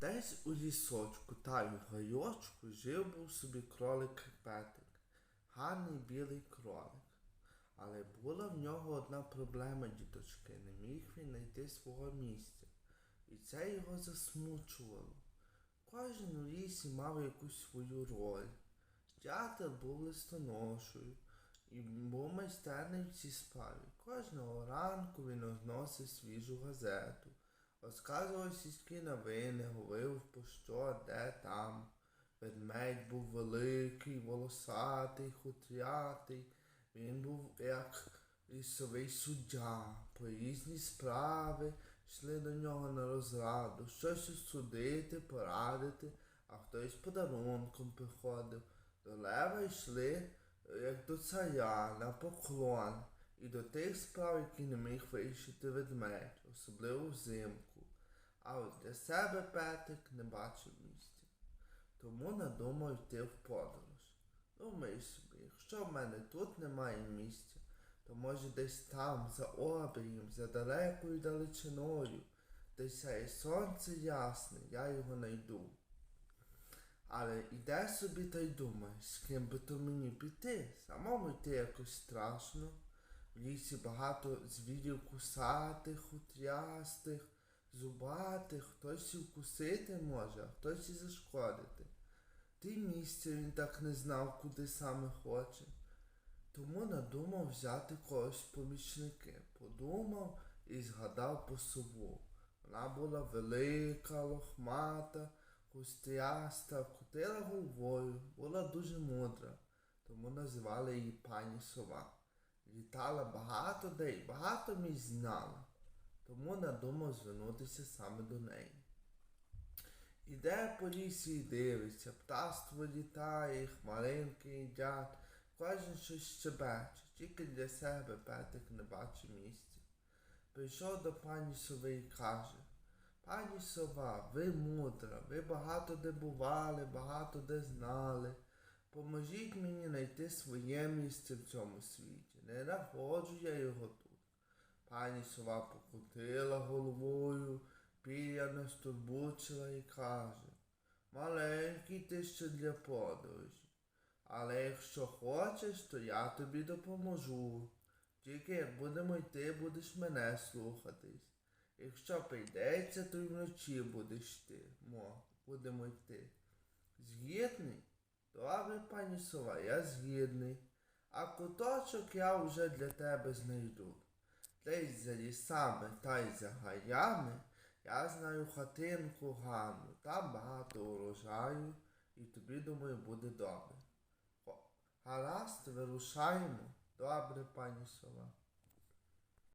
Десь у лісочку та в гайочку жив був собі кролик Петик, гарний білий кролик. Але була в нього одна проблема, діточки, не міг він знайти свого місця. І це його засмучувало. Кожен у лісі мав якусь свою роль. Дятел був листоношою і був майстерний в цій справі. Кожного ранку він розносив свіжу газету, розказував сільські новини, говорив по що, де там. Ведмедь був великий, волосатий, хутрятий. Він був як лісовий суддя. По різні справи йшли до нього на розраду, щось осудити, порадити, а хтось подарунком приходив. До лева йшли, як до царя, на поклон, і до тих справ, які не міг вирішити ведмедь, особливо взимку. А от для себе Петрик не бачив місця. Тому надумав йти в подорож. Думаю собі, якщо в мене тут немає місця, то може десь там, за обрієм, за далекою далечиною, де сяє сонце ясне, я його найду. Але іде собі та й думає, з ким би то мені піти. Самому йти якось страшно. В лісі багато звірів кусатих, хутрястих, зубатих, хтось і вкусити може, а хтось і зашкодити. Ти місця він так не знав, куди саме хоче. Тому надумав взяти когось помічники. Подумав і згадав по сову. Вона була велика, лохмата, густряста, крутила головою, була дуже мудра, тому називали її пані сова. Літала багато де і багато місць знала, тому надумав звернутися саме до неї. Іде по лісі і дивиться, птаство літає, хмаринки їдять, кожен щось щебече, тільки для себе Петик не бачить місця. Прийшов до пані сови і каже, пані сова, ви мудра, ви багато де бували, багато де знали. Поможіть мені знайти своє місце в цьому світі. Не знаходжу я його тут. Пані сова покрутила головою, пір'я настурбучила і каже, маленький ти ще для подорожі. Але якщо хочеш, то я тобі допоможу. Тільки як будемо йти, будеш мене слухатись. Якщо прийдеться, то й вночі будеш йти. Мо, будемо йти. Згідний? Добре, пані сова, я згідний. А куточок я вже для тебе знайду. Десь за лісами та й за гаями я знаю хатинку гарну, там багато урожаю, і тобі, думаю, буде добре. Гаразд, вирушаємо. Добре, пані сова.